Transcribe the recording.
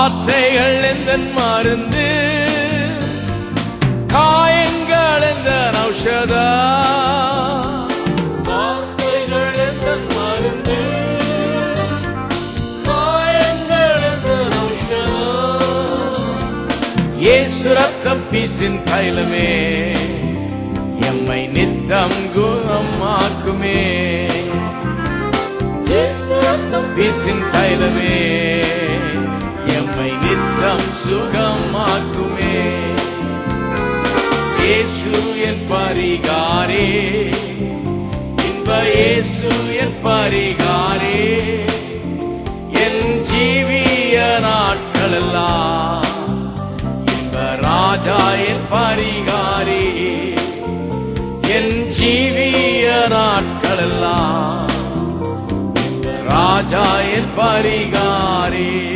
வார்த்தைகள் எந்த மருந்து? காயங்கள் எந்த ஔஷத? வார்த்தைகள் எந்த மருந்து? காயங்கள் எந்த ஔஷதம் இயேசு ரத்தம் பீசின் தைலமே எம்மை நித்தம் குணமாக்குமே. இயேசு ரத்தம் பீசின் தைலமே நித்தம் சுகமாக்குமே. இயேசு என் பரிகாரே. இன்ப இயேசு என் பரிகாரே. என் ஜீவிய நாட்களெல்லாம் இன்ப ராஜா என் பரிகாரே. என் ஜீவிய நாட்களெல்லாம் ராஜா என் பரிகாரே.